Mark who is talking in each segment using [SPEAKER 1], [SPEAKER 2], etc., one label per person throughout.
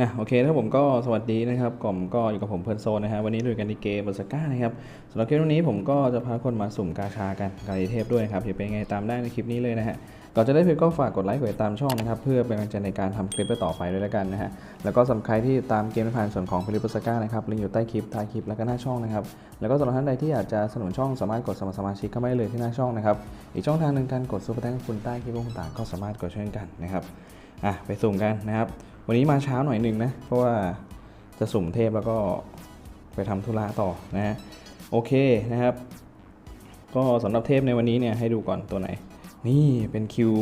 [SPEAKER 1] นะโอเคถ้าผมก็สวัสดีนะครับผมก็อยู่กับผมเพิร์นโซนนะฮะวันนี้ดูกันในเกมบอสก้านะครับสำหรับคลิปวันนี้ผมก็จะพาคนมาสุ่มกาชากันกาลีเทพด้วยครับเดี๋ยวเป็นไงตามได้ในคลิปนี้เลยนะฮะก่อนจะได้คลิปก็ฝากกดไลค์กดติดตามช่องนะครับเพื่อเป็นกำลังใจในการทำคลิปต่อไปด้วยแล้วกันนะฮะแล้วก็สำหรับใครที่ตามเกมผ่านส่วนของฟิลิปบสก้านะครับลิงก์อยู่ใต้คลิปท้ายคลิปแล้วก็หน้าช่องนะครับแล้วก็สำหรับท่านใดที่อยากจะสนับสนุนช่องสามารถกดสมัครสมาชิกเข้ามาได้เลยที่หน้าช่องนะครับอีกช่องทางหนึ่งการกดซุปเปอร์แตงคุณใต้คลิปต่างก็สามารถกดช่วยกันนะครับ อะไปสุ่มกันนะครับ วันนี้มาเช้าหน่อยหนึ่งนะ เพราะว่าจะสุ่มเทพแล้วก็ไปทำธุระต่อนะฮะโอเคนะครับ ก็สำหรับเทพในวันนี้เนี่ยให้ดูก่อนตัวไหน นี่เป็นคิว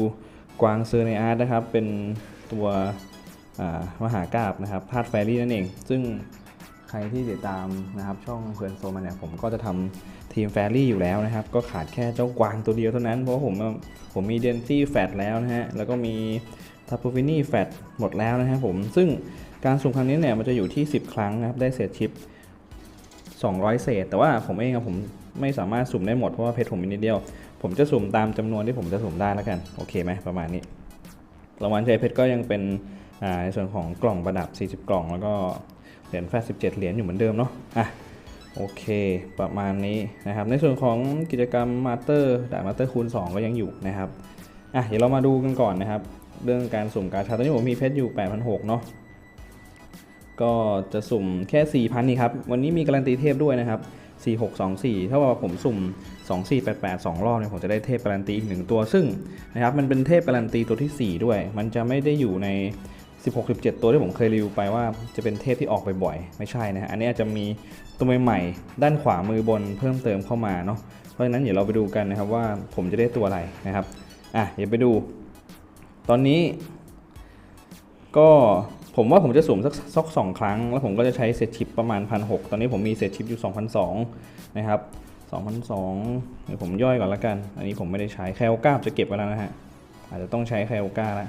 [SPEAKER 1] กวางเซอร์ในอาร์ตนะครับ เป็นตัวมหากราบนะครับธาตุแฟรี่นั่นเอง ซึ่งใครที่ติดตามนะครับช่องเพื่อนโซมาเนี่ยผมก็จะทำทีมแฟรี่อยู่แล้วนะครับ ก็ขาดแค่เจ้ากวางตัวเดียวเท่านั้น เพราะว่าผมผมมีเดนซี่แฟตแล้วนะฮะ แล้วก็มี ทัพพูฟินี่แฟตหมดแล้วนะครับผม ซึ่งการสุ่มครั้งนี้เนี่ยมันจะอยู่ที่ 10 ครั้งนะครับ ได้เศษชิป 200 เศษ แต่ว่าผมเองอะผมไม่สามารถสุ่มได้หมด เพราะว่าเพชรผมมีนิดเดียว ผมจะสุ่มตามจำนวนที่ผมจะสุ่มได้แล้วกัน โอเคไหมประมาณนี้ รางวัลใจเพชรก็ยังเป็นในส่วนของกล่องประดับ 40 กล่องแล้วก็เหรียญแฟต17 เหรียญอยู่เหมือนเดิมเนาะ อะโอเค ประมาณนี้นะครับ ในส่วนของกิจกรรมมาสเตอร์ด่านมาสเตอร์คูณ 2 ก็ยังอยู่นะครับ อะ เดี๋ยวเรามาดูกันก่อนนะครับ เรื่องการสุ่มกาชาตอนนี้ผมมีเพชรอยู่ 8,600 เนาะก็จะสุ่มแค่ 4,000 นี่ครับ วันนี้มีการันตีเทพด้วยนะครับ 4624 ถ้าว่าผมสุ่ม 2488 2 รอบเนี่ยผมจะได้เทพการันตีอีกหนึ่งตัว ซึ่งนะครับมันเป็นเทพการันตีตัวที่ 4 ด้วย มันจะไม่ได้อยู่ใน 16 17 ตัวที่ผมเคยรีวิวไปว่าจะเป็นเทพที่ออกบ่อยๆไม่ใช่นะฮะ อันนี้อาจจะมีตัวใหม่ๆ ด้านขวามือบนเพิ่มเติมเข้ามาเนาะ เพราะฉะนั้นเดี๋ยวเราไปดูกันนะครับว่าผมจะได้ตัวอะไรนะครับ อะเดี๋ยวไปดู ตอนนี้ ก็ผมว่าผมจะสุ่มสักสักสองครั้ง แล้วผมก็จะใช้เซตชิปประมาณพันหตอนนี้ผมมีเซตชิปอยู่ 2,002นะครับ2,002เดี๋ยวผมย่อยก่อนละกัน อันนี้ผมไม่ได้ใช้แคลก้าจะเก็บไว้แล้วนะฮะ อาจจะต้องใช้แคลก้าละ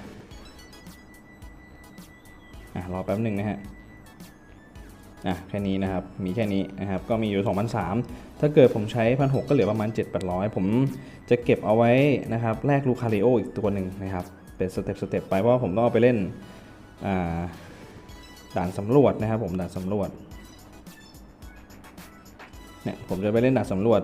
[SPEAKER 1] อะรอแป๊บหนึ่งนะฮะอะแค่นี้นะครับ มีแค่นี้นะครับ ก็มีอยู่ 2,003 ถ้าเกิดผมใช้1,600ก็เหลือประมาณ 7,800 ผมจะเก็บเอาไว้นะครับ แลกลูคาริโออีกตัวหนึ่งนะครับ เป็นสเต็ปสเต็ปไปเพราะว่าผมต้องเอาไปเล่นด่านสำรวจนะครับผมด่านสำรวจเนี่ยผมจะไปเล่นด่านสำรวจ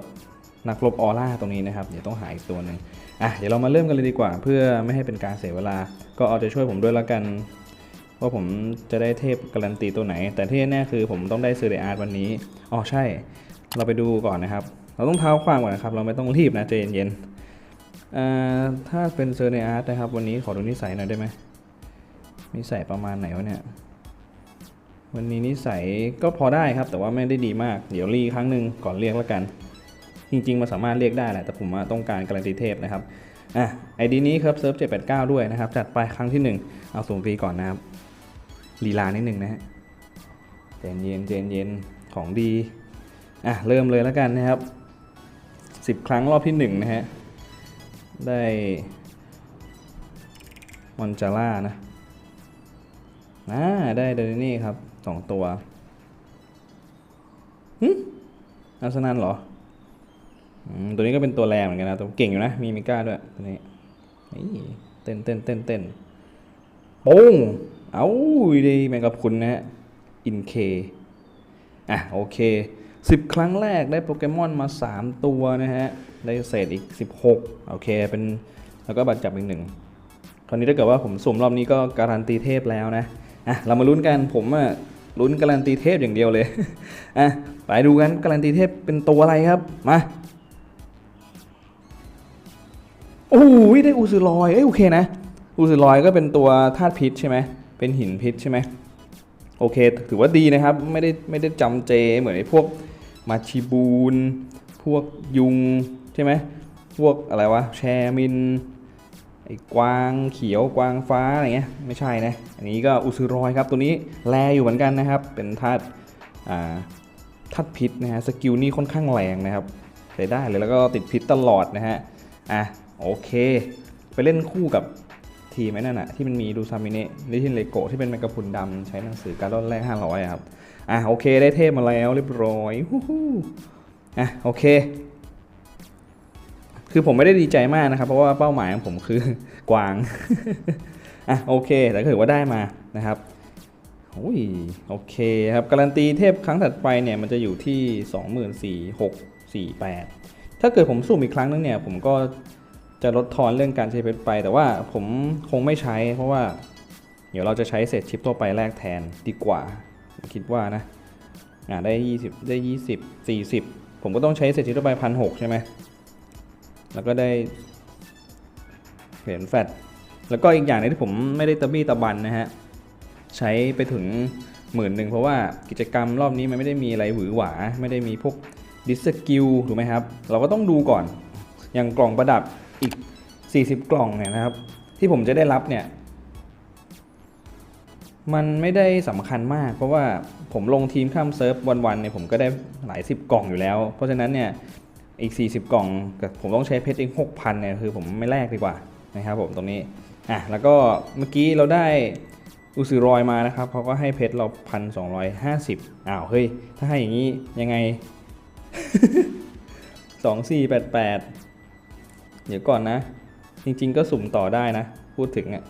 [SPEAKER 1] นักรบออร่าตรงนี้นะครับเดี๋ยวต้องหาอีกตัวหนึ่งอะเดี๋ยวเรามาเริ่มกันเลยดีกว่า เพื่อไม่ให้เป็นการเสียเวลา ก็เอาใจช่วยผมด้วยแล้วกันว่าผมจะได้เทพการันตีตัวไหน แต่ที่แน่คือผมต้องได้เซเรอาร์วันนี้อ๋อใช่ เราไปดูก่อนนะครับ เราต้องเท้าความก่อนนะครับ เราไม่ต้องรีบนะใจเย็นๆ ถ้าเป็นเซอร์ในอาร์ตนะครับ วันนี้ขอดูนิสัยหน่อยได้ไหมนิสัยประมาณไหนวะเนี่ย วันนี้นิสัยก็พอได้ครับ แต่ว่าไม่ได้ดีมาก เดี๋ยวรีครั้งหนึ่งก่อนเรียกแล้วกัน จริง ๆมันสามารถเรียกได้แหละ แต่ผมต้องการการันตีเทพนะครับ อะไอดีนี้ครับเซิร์ฟ789ด้วยนะครับ จัดไปครั้งที่หนึ่งเอาสูงฟรีก่อนนะครับลีลานิดหนึ่งนะฮะเจนเย็นเจนเย็นของดี อะเริ่มเลยแล้วกันนะครับ 10 ครั้งรอบที่1นะฮะ ได้มอนจาร่านะอ่าได้เดนนี่ครับ2ตัวหึอาร์เซนันเหรอตัวนี้ก็เป็นตัวแรงเหมือนกันนะ ตัวเก่งอยู่นะ มีมิก้าด้วยตัวนี้นี่เต้นเต้นเต้นเต้นปุ้งเอาดีแมงกะพุนนะฮะ อินเค อะ โอเค 10 ครั้งแรกได้โปเกมอนมา 3 ตัวนะฮะ ได้เศษอีก 16 โอเค เป็นแล้วก็บัตรจับอีกหนึ่งคราวนี้ถ้าเกิดว่าผมสุ่มรอบนี้ก็การันตีเทพแล้วนะ อะ เรามาลุ้นกัน ผมอะลุ้นการันตีเทพอย่างเดียวเลย อะ ไปดูกันการันตีเทพเป็นตัวอะไรครับ มา โอ้ยได้อูซือลอย เอ้ยโอเคนะ อูซือลอยก็เป็นตัวธาตุพิษใช่ไหม เป็นหินพิษใช่ไหมโอเค ถือว่าดีนะครับ ไม่ได้ไม่ได้จำเจเหมือนไอ้พวก มาชิบูน พวกยุงใช่ไหมพวกอะไรวะแชมินไอ้กวางเขียวกวางฟ้าอะไรเงี้ยไม่ใช่นะ อันนี้ก็อุซือรอยครับตัวนี้แลอยู่เหมือนกันนะครับ เป็นธาตุอ่าธาตุพิษนะฮะสกิลนี่ค่อนข้างแรงนะครับใช้ได้เลยแล้วก็ติดพิษตลอดนะฮะอะโอเค ไปเล่นคู่กับ ทีมไอ้นั่นอะที่มันมีดูซามิเนะลิทินเลโกที่เป็นแมงกะพรุนดำใช้หนังสือการ์ดอนแรก500อะครับ อะโอเคได้เทพมาแล้วเรียบร้อยฮู้ฮู้อะโอเค คือผมไม่ได้ดีใจมากนะครับ เพราะว่าเป้าหมายของผมคือกวาง อะโอเคแต่ก็ถือว่าได้มานะครับโอ้ยโอเคครับการันตีเทพครั้งถัดไปเนี่ยมันจะอยู่ที่ 24,648 ถ้าเกิดผมสุ่มอีกครั้งนึงเนี่ยผมก็ จะลดทอนเรื่องการใช้เพชรไป แต่ว่าผมคงไม่ใช้ เพราะว่าเดี๋ยวเราจะใช้เศษชิปทั่วไปแลกแทนดีกว่าคิดว่านะอ่าได้ 20 ได้ 20 40 ผมก็ต้องใช้เศษชิปทั่วไปพันหใช่ไหมแล้วก็ได้เหรียญแฟตแล้วก็อีกอย่างหนึงที่ผมไม่ได้ตะบี้ตะบันนะฮะใช้ไปถึงหมื่นหนึ่งเพราะว่ากิจกรรมรอบนี้มันไม่ได้มีอะไรหวือหวา ไม่ได้มีพวกดิสกิลถูกไหมครับ เราก็ต้องดูก่อนอย่างกล่องประดับ อีก 40 กล่องเนี่ยนะครับ ที่ผมจะได้รับเนี่ย มันไม่ได้สำคัญมาก เพราะว่าผมลงทีมข้ามเซิร์ฟวันๆเนี่ยผมก็ได้หลายสิบกล่องอยู่แล้ว เพราะฉะนั้นเนี่ยอีก 40 กล่องผมต้องใช้เพชรอีก6,000เนี่ยคือผมไม่แลกดีกว่านะครับผมตรงนี้อะแล้วก็เมื่อกี้เราได้อุซิรอยมานะครับเขาก็ให้เพชรเราพันสองอ้าวเฮ้ย ถ้าให้อย่างนี้ยังไงสองสี่แปดแปด เดี๋ยวก่อนนะ จริงๆก็สุ่มต่อได้นะ พูดถึงอะ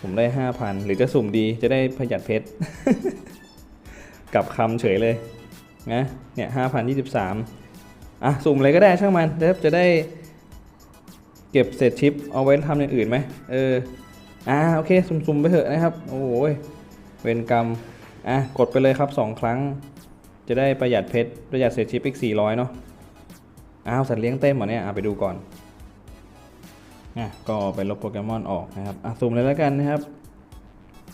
[SPEAKER 1] ผมได้ห้าพันหรือจะสุ่มดีจะได้ประหยัดเพชร กับคำเฉยเลยนะเนี่ยห้าพันยี่สิบสามอะ สุ่มอะไรก็ได้ช่างมันจะจะได้เก็บเศษชิปเอาไว้ทำอย่างอื่นไหมเอออ่าโอเค สุ่มๆไปเถอะนะครับ โอ้ยเวรกรรม อะ กดไปเลยครับ 2 ครั้ง จะได้ประหยัดเพชรประหยัดเศษชิปอีก400เนาะ อ้าวสัตว์เลี้ยงเต็มหรอเนี่ยอะไปดูก่อนอะก็ไปลบโปเกมอนออกนะครับอะสุ่มเลยแล้วกันนะครับ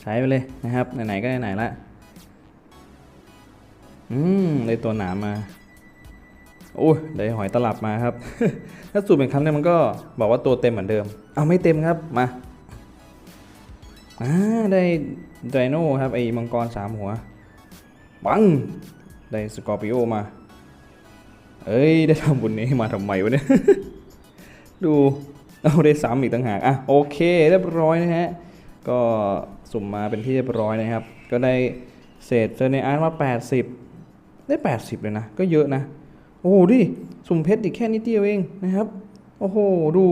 [SPEAKER 1] ใช้ไปเลยนะครับไหนๆก็ไหนๆละอืมได้ตัวหนามมาโอ้ยได้หอยตลับมาครับ ถ้าสูบเป็นครั้งเนี่ยมันก็บอกว่าตัวเต็มเหมือนเดิม เอาไม่เต็มครับมาอ่าได้ไดโน่ครับไอ้มังกรสามหัว ปัง ได้สกอร์ปิโอมา เอ้ย ได้ทำบุญนี้มาทำไมวะเนี่ย ดูเอาได้ซ้ำอีกต่างหาก อะ โอเค เรียบร้อยนะฮะ ก็สุ่มมาเป็นที่เรียบร้อยนะครับ ก็ได้เศษเซอร์ในอาร์ตมา 80 ได้ 80 เลยนะ ก็เยอะนะ โอ้โห ดิ สุ่มเพชรอีกแค่นิดเดียวเองนะครับ โอ้โห ดู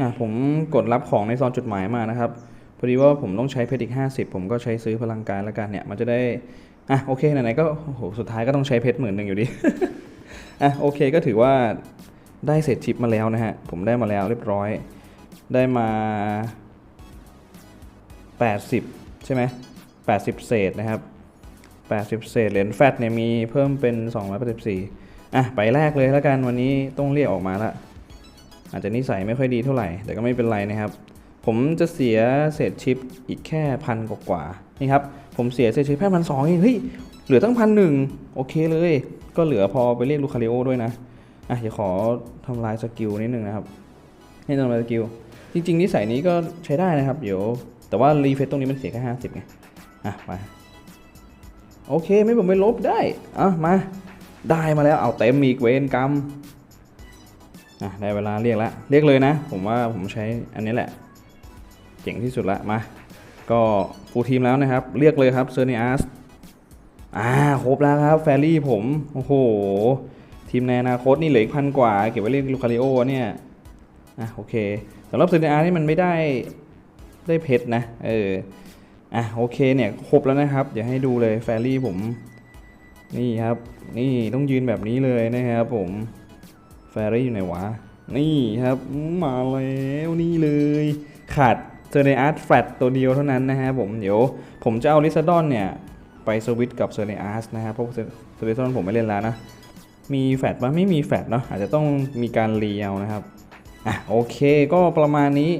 [SPEAKER 1] อะ ผมกดรับของในซองจดหมายมานะครับ พอดีว่าผมต้องใช้เพชรอีก 50 ผมก็ใช้ซื้อพลังการแล้วกันเนี่ย มันจะได้ อะ โอเค ไหนๆ ก็ โอ้โห สุดท้ายก็ต้องใช้เพชรหมื่นหนึ่งอยู่ดี อะโอเคก็ถือว่าได้เศษชิปมาแล้วนะฮะ ผมได้มาแล้วเรียบร้อย ได้มา 80 ใช่ไหม80 เศษนะครับ 80 เศษเหรียญแฟตเนี่ยมีเพิ่มเป็น 284อะไปแรกเลยแล้วกันวันนี้ต้องเรียกออกมาละอาจจะนิสัยไม่ค่อยดีเท่าไหร่ แต่ก็ไม่เป็นไรนะครับ ผมจะเสียเศษชิปอีกแค่พันกว่าๆนี่ครับ ผมเสียเศษชิปแค่พันสองเองเฮ้ย เหลือตั้งพันหนึ่งโอเคเลย ก็เหลือพอไปเรียกลูคาริโอด้วยนะ อะเดี๋ยวขอทำลายสกิลนิดนึงนะครับให้ทำลายสกิล จริงๆนิสัยนี้ก็ใช้ได้นะครับ เดี๋ยว แต่ว่ารีเฟซตรงนี้มันเสียแค่ห้าสิบไง อะมาโอเคไม่ผมไม่ลบได้อะมา ได้มาแล้วเอาเต็มอีกเวนกรรมอะได้เวลาเรียกแล้วเรียกเลยนะ ผมว่าผมใช้อันนี้แหละเจ๋งที่สุดละมา ก็ฟูลทีมแล้วนะครับ เรียกเลยครับเซอร์เนียส อ่าครบแล้วครับแฟรี่ผม โอ้โห ทีมในอนาคตนี่เหลืออีกพันกว่า เก็บไว้เรียกลูคาริโอเนี่ยอะโอเคสำหรับเซอร์เนียสนี่มันไม่ได้ได้เพชรนะ เอออะโอเคเนี่ยครบแล้วนะครับ เดี๋ยวให้ดูเลยแฟรี่ผม นี่ครับ นี่ต้องยืนแบบนี้เลยนะครับผมแฟรี่อยู่ไหนวะ นี่ครับมาแล้วนี่เลยขาดเซอร์เนอาร์ตแฟตตัวเดียวเท่านั้นนะฮะผมเดี๋ยวผมจะเอาลิซาดอนเนี่ย ไปสวิตกับเซอร์เนอาร์ตนะครับเพราะเซอร์ลิซาดอนผมไม่เล่นแล้วนะ มีแฟตปะไม่มีแฟตเนาะอาจจะต้องมีการเลียวนะครับอะโอเคก็ประมาณนี้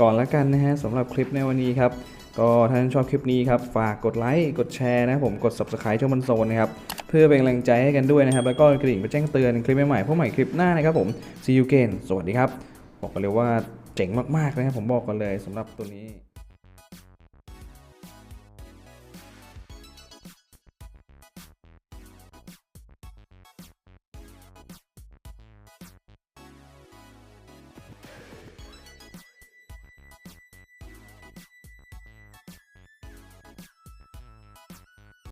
[SPEAKER 1] ก่อนแล้วกันนะฮะสำหรับคลิปในวันนี้ครับ ก็ถ้าท่านชอบคลิปนี้ครับ ฝากกดไลค์กดแชร์นะผมกด subscribe ช่องมันโซนนะครับ เพื่อเป็นกำลังใจให้กันด้วยนะครับ แล้วก็กระดิ่งไปแจ้งเตือนคลิปใหม่ๆพวกใหม่คลิปหน้านะครับผม see you again สวัสดีครับ บอกกันเลยว่าเจ๋งมากๆนะครับผมบอกกันเลยสำหรับตัวนี้